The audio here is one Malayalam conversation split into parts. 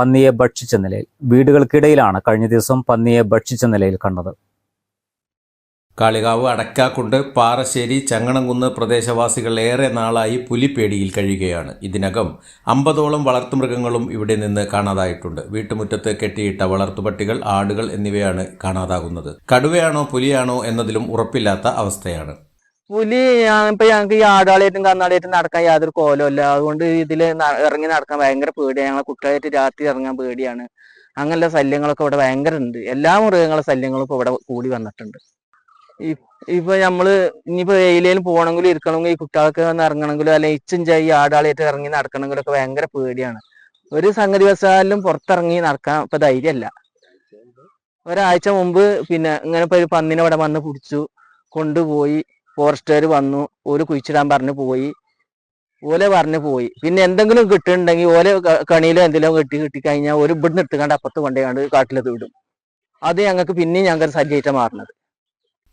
പന്നിയെ ഭക്ഷിച്ച നിലയിൽ വീടുകൾക്കിടയിലാണ് കഴിഞ്ഞ ദിവസം പന്നിയെ ഭക്ഷിച്ച നിലയിൽ കണ്ടത്. കാളികാവ് അടക്കാക്കുണ്ട് പാറശ്ശേരി ചങ്ങണംകുന്ന് പ്രദേശവാസികൾ ഏറെ നാളായി പുലിപ്പേടിയിൽ കഴിയുകയാണ്. ഇതിനകം അമ്പതോളം വളർത്തുമൃഗങ്ങളും ഇവിടെ നിന്ന് കാണാതായിട്ടുണ്ട്. വീട്ടുമുറ്റത്ത് കെട്ടിയിട്ട വളർത്തുപട്ടികൾ ആടുകൾ എന്നിവയാണ് കാണാതാകുന്നത്. കടുവയാണോ പുലിയാണോ എന്നതിലും ഉറപ്പില്ലാത്ത അവസ്ഥയാണ്. പുലി ഇപ്പൊ ഞങ്ങൾക്ക് ഈ ആടാളായിട്ടും കന്നാളായിട്ടും നടക്കാൻ യാതൊരു കോലമല്ല അതുകൊണ്ട് ഇതിൽ ഇറങ്ങി നടക്കാൻ ഭയങ്കര പേടിയാണ് ഞങ്ങളെ കുട്ടികളായിട്ട് രാത്രി ഇറങ്ങാൻ പേടിയാണ്. അങ്ങനെയുള്ള ശല്യങ്ങളൊക്കെ ഇവിടെ ഭയങ്കര ഉണ്ട് എല്ലാ മൃഗങ്ങളുടെ ശല്യങ്ങളും ഇപ്പൊ ഇവിടെ കൂടി വന്നിട്ടുണ്ട്. ഇപ്പൊ നമ്മൾ ഇനിയിപ്പോ വെയിലേലും പോകണമെങ്കിലും ഇരിക്കണമെങ്കിൽ ഈ കുട്ടികൾക്ക് വന്ന് ഇറങ്ങണമെങ്കിലും അല്ലെങ്കിൽ ഇച്ചും ചെയ് ആടാളായിട്ട് ഇറങ്ങി നടക്കണമെങ്കിലും ഒക്കെ ഭയങ്കര പേടിയാണ്. ഒരു സംഗതി വശാലും പുറത്തിറങ്ങി നടക്കാൻ ഇപ്പൊ ധൈര്യമല്ല ഒരാഴ്ച മുമ്പ് പിന്നെ ഇങ്ങനെ ഇപ്പൊ ഒരു പന്നിനെ ഇവിടെ വന്ന് പിടിച്ചു. കൊണ്ടുപോയി. ഫോറസ്റ്റുകാർ വന്നു ഓൽ കുഴിച്ചിടാൻ പറഞ്ഞു പോയി. ഓലെ പറഞ്ഞു പോയി. പിന്നെ എന്തെങ്കിലും കിട്ടുന്നുണ്ടെങ്കിൽ ഓലെ കണിയിലോ എന്തെങ്കിലും കെട്ടി കിട്ടി കഴിഞ്ഞാൽ ഒരു ഇവിടുന്ന് എടുത്തുകൊണ്ട് അപ്പുറത്ത് കൊണ്ടുപോയാണ്ട് കാട്ടിലത് വിടും. അത് ഞങ്ങൾക്ക് പിന്നെയും ഞങ്ങൾക്ക് സജ്ജയിച്ച മാറുന്നത്.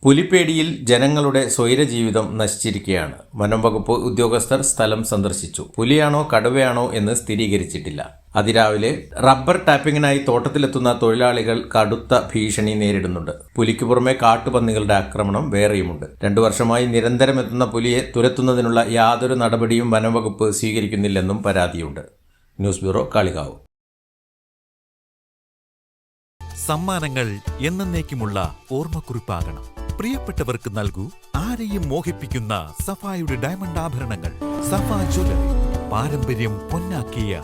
പുലിപ്പേടിയിൽ ജനങ്ങളുടെ സ്വൈര ജീവിതം നശിച്ചിരിക്കുകയാണ്. വനം വകുപ്പ് ഉദ്യോഗസ്ഥർ സ്ഥലം സന്ദർശിച്ചു. പുലിയാണോ കടുവയാണോ എന്ന് സ്ഥിരീകരിച്ചിട്ടില്ല. അതിരാവിലെ റബ്ബർ ടാപ്പിങ്ങിനായി തോട്ടത്തിലെത്തുന്ന തൊഴിലാളികൾ കടുത്ത ഭീഷണി നേരിടുന്നുണ്ട്. പുലിക്ക് പുറമെ കാട്ടുപന്നികളുടെ ആക്രമണം വേറെയുമുണ്ട്. രണ്ടു വർഷമായി നിരന്തരം എത്തുന്ന പുലിയെ തുരത്തുന്നതിനുള്ള യാതൊരു നടപടിയും വനംവകുപ്പ് സ്വീകരിക്കുന്നില്ലെന്നും പരാതിയുണ്ട്. News bureau Kalikavu. സമ്മാനങ്ങൾ എന്നേക്കുമുള്ള ഓർമ്മക്കുറിപ്പാകണം. പ്രിയപ്പെട്ടവർക്ക് നൽകൂ ആരെയും മോഹിപ്പിക്കുന്ന സഫായുടെ ഡയമണ്ട് ആഭരണങ്ങൾ. സഫ ജ്വല്ലറി പാരമ്പര്യം പൊന്നാക്കിയ